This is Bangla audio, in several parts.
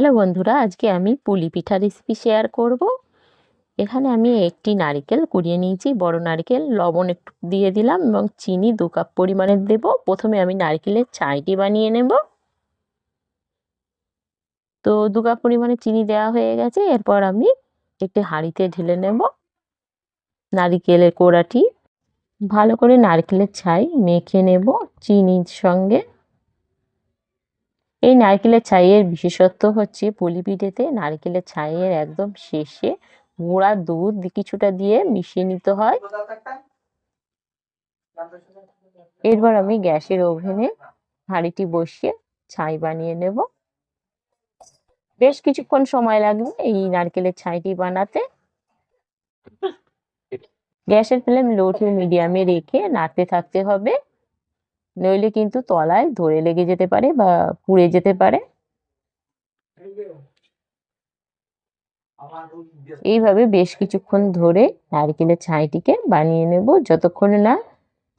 হ্যালো বন্ধুরা, আজকে আমি পুলি পিঠা রেসিপি শেয়ার করব। এখানে আমি একটি নারকেল কুড়িয়ে নিয়েছি, বড় নারকেল, লবণ একটু দিয়ে দিলাম এবং চিনি দু কাপ পরিমাণে দেব। প্রথমে আমি নারকেলের ছাইটি বানিয়ে নেব। তো দু কাপ পরিমাণে চিনি দেওয়া হয়ে গেছে, এরপর আমি একটি হাঁড়িতে ঢেলে নেব নারিকেলের কোড়াটি। ভালো করে নারকেলের ছাই মেখে নেব চিনির সঙ্গে। এই নারকেলের ছাইয়ের বিশেষত্ব হচ্ছে পুলি পিঠেতে নারকেলের ছাইয়ের একদম শেষে গুঁড়া দুধ কিছুটা দিয়ে মিশিয়ে নিতে হয়। এরপর আমি গ্যাসের ওভেনে হাঁড়িটি বসিয়ে ছাই বানিয়ে নেব। বেশ কিছুক্ষণ সময় লাগবে এই নারকেলের ছাইটি বানাতে। গ্যাসের ফ্লেম লো টু মিডিয়ামে রেখে নাড়তে থাকতে হবে। নইলে কিন্তু তলায় ধরে লেগে যেতে পারে বা পুড়ে যেতে পারে। এইভাবে বেশ কিছুক্ষণ ধরে নারকেলের ছাইটিকে বানিয়ে নেব। যতক্ষণ না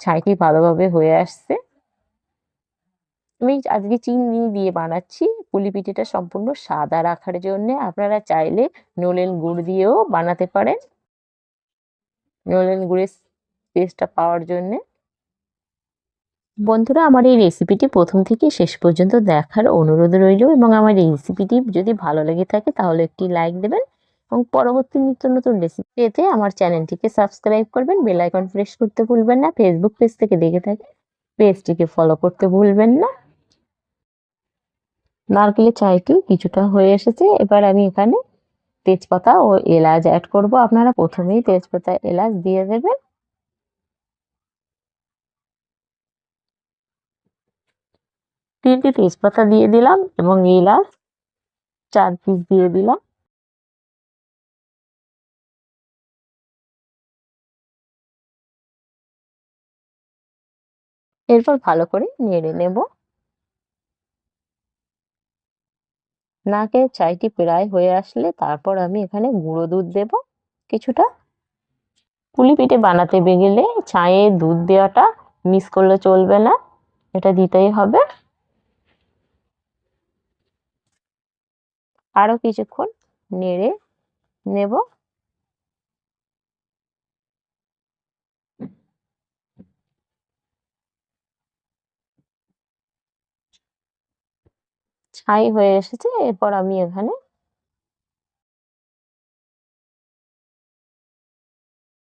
ছাইটি ভালোভাবে হয়ে আসছে। আমি আজকে চিনি দিয়ে বানাচ্ছি। পুলি পিঠেটা সম্পূর্ণ সাদা রাখার জন্য আপনারা চাইলে নলেন গুড় দিয়েও বানাতে পারেন। নলেন গুড়ের টেস্টটা পাওয়ার জন্যে। বন্ধুরা, আমার এই রেসিপিটি প্রথম থেকে শেষ পর্যন্ত দেখার অনুরোধ রইল এবং আমার এই রেসিপিটি যদি ভালো লেগে থাকে তাহলে একটি লাইক দেবেন এবং পরবর্তী নিত্য নতুন রেসিপি পেতে আমার চ্যানেলটিকে সাবস্ক্রাইব করবেন বেল আইকন প্রেস করতে ভুলবেন না ফেসবুক পেজ থেকে দেখে থাকে পেজটিকে ফলো করতে ভুলবেন না। নারকেলের চাইটি কিছুটা হয়ে এসেছে, এবার আমি এখানে তেজপাতা ও এলাচ অ্যাড করব। আপনারা প্রথমেই তেজপাতা, এলাচ দিয়ে দেবেন। তিনটি তেজপাতা দিয়ে দিলাম এবং এলাচ চার পিস দিয়ে দিলাম। এরপর ভালো করে নেড়ে নেব। নাকে চাইটি প্রায় হয়ে আসলে তারপর আমি এখানে গুঁড়ো দুধ দেব কিছুটা। পুলি পিঠে বানাতে গেলে চায়ে দুধ দেওয়াটা মিস করলে চলবে না, এটা দিতেই হবে। আরও কিছুক্ষণ নেড়ে নেব। ছাই হয়ে এসেছে, এরপর আমি এখানে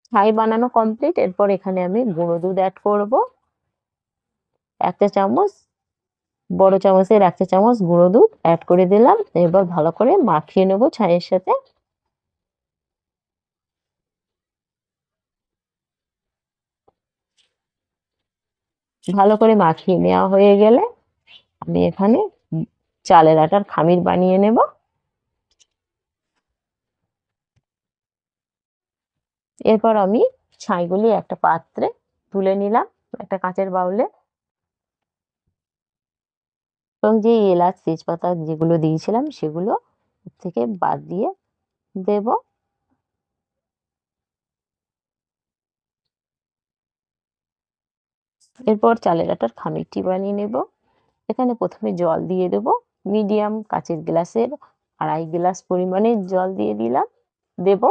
ছাই বানানো কমপ্লিট এরপর এখানে আমি গুঁড়ো দুধ অ্যাড করব। একটা চামচ বড় চামচের একটা চামচ গুঁড়ো দুধ অ্যাড করে দিলাম। এবার ভালো করে মাখিয়ে নেব ছাইয়ের সাথে। ভালো করে মাখিয়ে নেওয়া হয়ে গেলে আমি এখানে চালের আটার খামির বানিয়ে নেব। এরপর আমি ছাইগুলি একটা পাত্রে তুলে নিলাম, একটা কাঁচের বাউলে। এবং যে এলাচ, তেজপাতা যেগুলো দিয়েছিলাম সেগুলো থেকে বাদ দিয়ে দেব। এরপর চালের আটার খামিরটি বানিয়ে নেব। এখানে প্রথমে জল দিয়ে দেব। মিডিয়াম কাচের গ্লাসের আড়াই গ্লাস পরিমাণে জল দিয়ে দিলাম। দেব।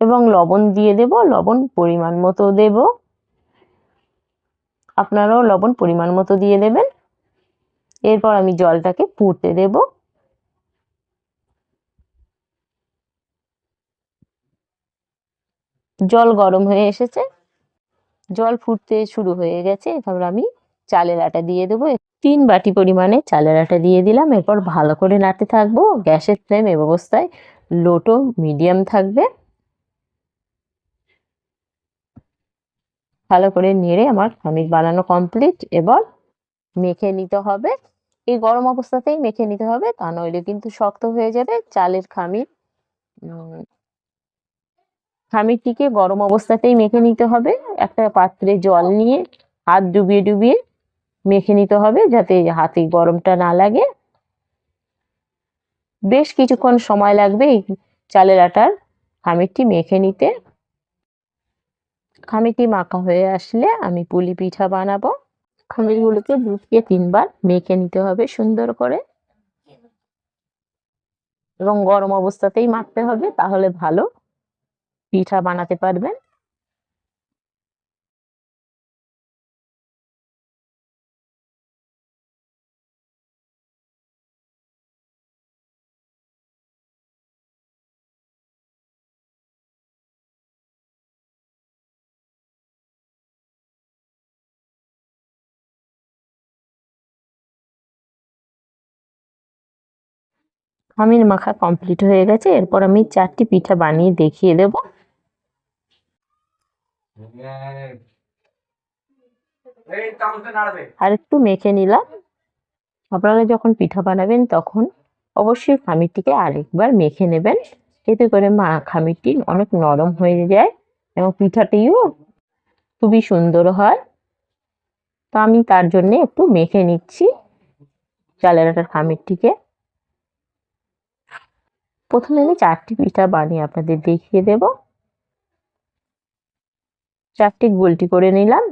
এবং লবণ দিয়ে দেব। লবণ পরিমাণ মতো দেব। আপনারাও লবণ পরিমাণ মতো দিয়ে দেবেন। এরপর আমি জলটাকে ফুটতে দেব। জল গরম হয়ে এসেছে। জল ফুটতে শুরু হয়ে গেছে। এবার আমি চালের আটা দিয়ে দেবো। তিন বাটি পরিমাণে চালের আটা দিয়ে দিলাম। এরপর ভালো করে নাড়তে থাকব। গ্যাসের ফ্লেম এ অবস্থায় লোটো মিডিয়াম থাকবে। ভালো করে নেড়ে আমার খামির বানানো কমপ্লিট এবার মেখে নিতে হবে। এই গরম অবস্থাতেই মেখে নিতে হবে, তা নইলে কিন্তু শক্ত হয়ে যাবে। চালের খামির খামিরটিকে গরম অবস্থাতেই মেখে নিতে হবে। একটা পাত্রে জল নিয়ে হাত ডুবিয়ে ডুবিয়ে মেখে নিতে হবে যাতে হাতে গরমটা না লাগে। বেশ কিছুক্ষণ সময় লাগবে এই চালের আটার খামিরটি মেখে নিতে। খামিরটি মাখা হয়ে আসলে আমি পুলি পিঠা বানাবো। খামিরগুলোকে দু থেকে তিনবার মেখে নিতে হবে সুন্দর করে। এবং গরম অবস্থাতেই মাখতে হবে, তাহলে ভালো। পিঠা বানাতে পারবেন। আমির মাখা কমপ্লিট হয়ে গেছে। এরপর আমি চারটি পিঠা বানিয়ে দেখিয়ে দেব। আর একটু মেখে নিলাম। আপনারা যখন পিঠা বানাবেন তখন অবশ্যই খামিরটিকে আরেকবার মেখে নেবেন। এতে করে মা খামিরটি অনেক নরম হয়ে যায় এবং পিঠাটিও খুবই সুন্দর হয়। তো আমি তার জন্য একটু মেখে নিচ্ছি চালের আটার খামিরটিকে। প্রথমে আমি চারটি পিঠা বানিয়ে আপনাদের দেখিয়ে দেব। চারটি গোলটি করে নিলাম।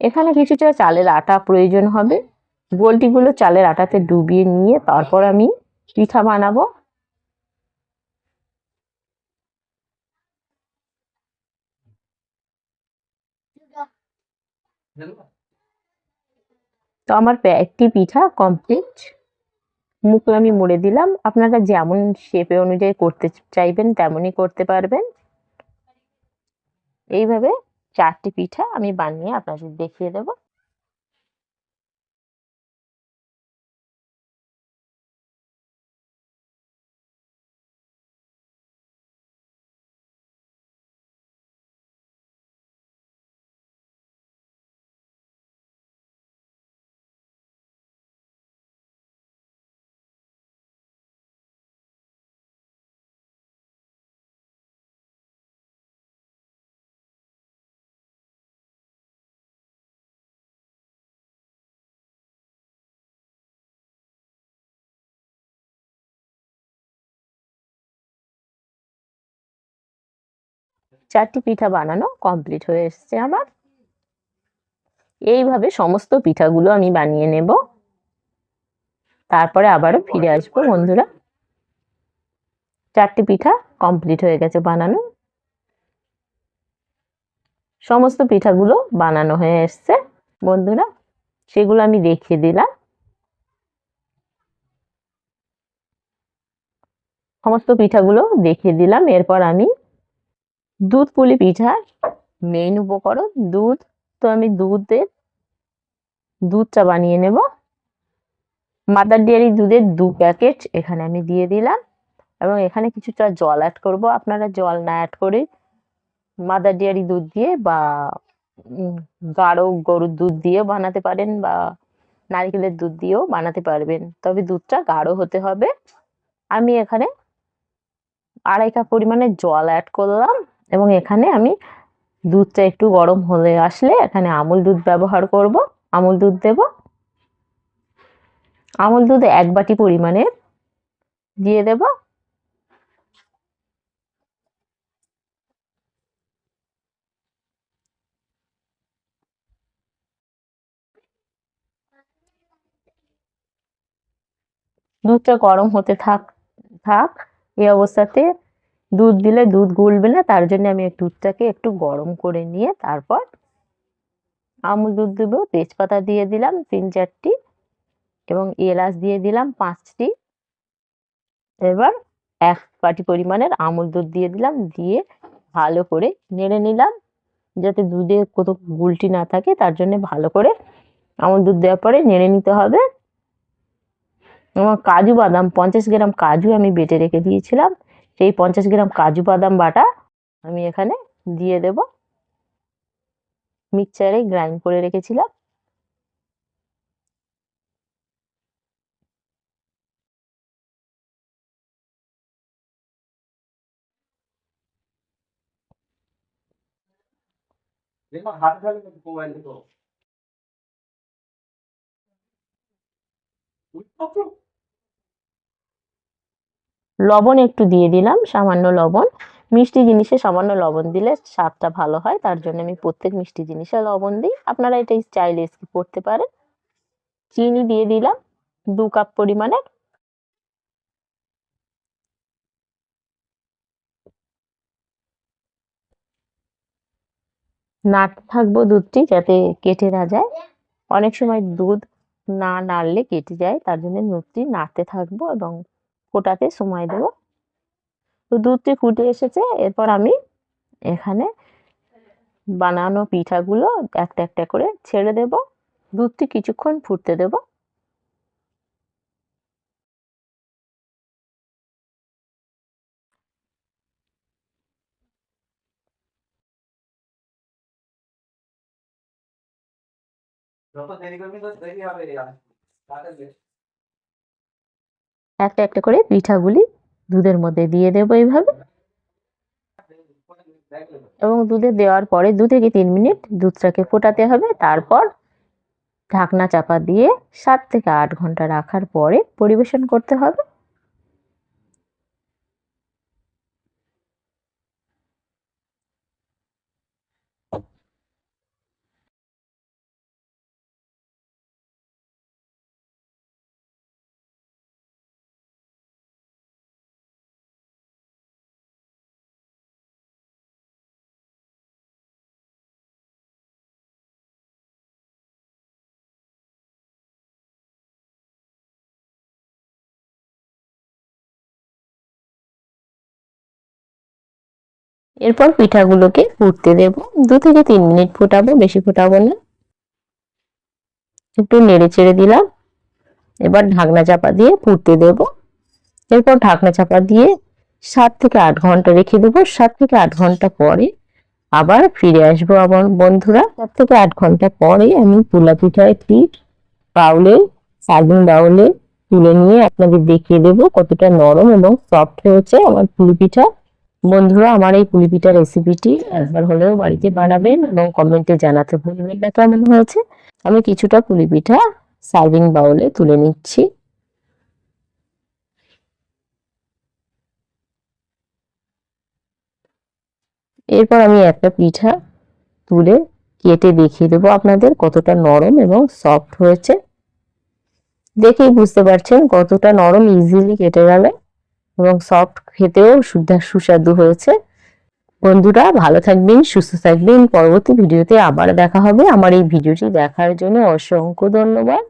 এখানে কিছুটা চালের আটা প্রয়োজন হবে। গোলটিগুলো চালের আটাতে ডুবিয়ে নিয়ে তারপর আমি পিঠা বানাবো। তো আমার একটি পিঠা কমপ্লিট মুখ আমি মুড়ে দিলাম। আপনারা যেমন শেপে অনুযায়ী করতে চাইবেন, তেমনই করতে পারবেন। এইভাবে চারটি পিঠা আমি বানিয়ে আপনাদের দেখিয়ে দেব। চারটি পিঠা বানানো কমপ্লিট হয়ে এসছে আমার। এইভাবে সমস্ত পিঠাগুলো আমি বানিয়ে নেব। তারপরে আবারও ফিরে আসব বন্ধুরা। চারটি পিঠা কমপ্লিট হয়ে গেছে বানানো। সমস্ত পিঠাগুলো বানানো হয়ে এসছে। বন্ধুরা সেগুলো আমি দেখিয়ে দিলাম। সমস্ত পিঠাগুলো দেখিয়ে দিলাম। এরপর আমি দুধ পুলি পিঠার মেইন উপকরণ দুধ। তো আমি দুধের দুধটা বানিয়ে নেব। মাদার ডেয়ারি দুধের দু প্যাকেট এখানে আমি দিয়ে দিলাম। এবং এখানে কিছুটা জল অ্যাড করব। আপনারা জল না অ্যাড করে মাদার ডেয়ারি দুধ দিয়ে বা গাঢ় গরুর দুধ দিয়ে বানাতে পারেন বা নারকেলের দুধ দিয়েও বানাতে পারবেন। তবে দুধটা গাঢ় হতে হবে। আমি এখানে আড়াই কাপ পরিমাণে জল অ্যাড করলাম। এবং এখানে আমি দুধটা একটু গরম হয়ে আসলে এখানে আমুল দুধ ব্যবহার করব। আমুল দুধ দেব। আমুল দুধ এক বাটি পরিমাণে দিয়ে দেব। দুধটা গরম হতে থাক থাক, এই অবস্থাতে দুধ দিলে দুধ গুলবে না, তার জন্য আমি দুধটাকে একটু গরম করে নিয়ে তারপর আমুল দুধ দেবো। তেজপাতা দিয়ে দিলাম তিন চারটি এবং এলাচ দিয়ে দিলাম পাঁচটি। এবার এক বাটি পরিমাণের আমুল দুধ দিয়ে দিলাম, দিয়ে ভালো করে নেড়ে নিলাম যাতে দুধে কত গুলটি না থাকে, তার জন্য ভালো করে আমুল দুধ দেওয়ার পরে নেড়ে নিতে হবে। এবং কাজু বাদাম, পঞ্চাশ গ্রাম কাজু আমি বেটে রেখে দিয়েছিলাম। সেই পঞ্চাশ গ্রাম কাজু বাদাম বাটা আমি এখানে দিয়ে দেব। মিক্সচারে গ্রাইন্ড করে রেখেছিলাম। লবণ একটু দিয়ে দিলাম, সামান্য লবণ। মিষ্টি জিনিসে সামান্য লবণ দিলে স্বাদটা ভালো হয়, তার জন্য আমি প্রত্যেক মিষ্টি জিনিসে লবণ দিই। আপনারা এটা চাইলে স্কিপ করতে পারেন। চিনি দিয়ে দিলাম, দু কাপ পরিমাণের নাড়তে থাকব দুধটি যাতে কেটে না যায়। অনেক সময় দুধ না নাড়লে কেটে যায়, তার জন্য দুধটি নাড়তে থাকব এবং ফোটাতে সময় দেবো। তো দুধটি ফুটে এসেছে, এরপর আমি এখানে বানানো পিঠাগুলো একটা একটা করে ছেড়ে দেব। দুধটি কিছুক্ষণ ফুটতে দেব। একটা একটা করে পিঠাগুলি দুধের মধ্যে দিয়ে দেবো এইভাবে। এবং দুধে দেওয়ার পরে দু থেকে তিন মিনিট দুধটাকে ফোটাতে হবে। তারপর ঢাকনা চাপা দিয়ে সাত থেকে আট ঘণ্টা রাখার পরে পরিবেশন করতে হবে। এরপর পিঠাগুলোকে ফুটতে দেব। দু থেকে তিন মিনিট ফোটাবো, বেশি ফোটাবো না। একটু নেড়ে চেড়ে দিলাম। এবার ঢাকনা চাপা দিয়ে ফুটতে দেব। এরপর ঢাকনা চাপা দিয়ে সাত থেকে আট ঘণ্টা রেখে দেবো। সাত থেকে আট ঘণ্টা পরে আবার ফিরে আসব আমার বন্ধুরা। সাত থেকে আট ঘণ্টা পরে আমি পুলা পিঠা একটি বাউলে সার্ভিং বাউলে তুলে নিয়ে আপনাদের দেখিয়ে দেবো কতটা নরম এবং সফট হয়েছে আমার পুলি পিঠা। বন্ধুরা, আমার এই পুলি পিঠা রেসিপিটি একবার হলেও বাড়িতে বানাবেন এবং কমেন্টে জানাতে ভুলবেন না, কেমন হয়েছে? আমি কিছুটা পুলি পিঠা সার্ভিং বাউলে তুলে নিচ্ছি। এরপর আমি একটা পিঠা তুলে কেটে দেখিয়ে দেবো আপনাদের কতটা নরম এবং সফট হয়েছে। দেখেই বুঝতে পারছেন কতটা নরম ইজিলি কেটে যাবে এবং সফট খেতেও সুদ্ধা সুস্বাদু হয়েছে। বন্ধুরা, ভালো থাকবেন, সুস্থ থাকবেন। পরবর্তী ভিডিওতে আবার দেখা হবে। আমার এই ভিডিওটি দেখার জন্য অসংখ্য ধন্যবাদ।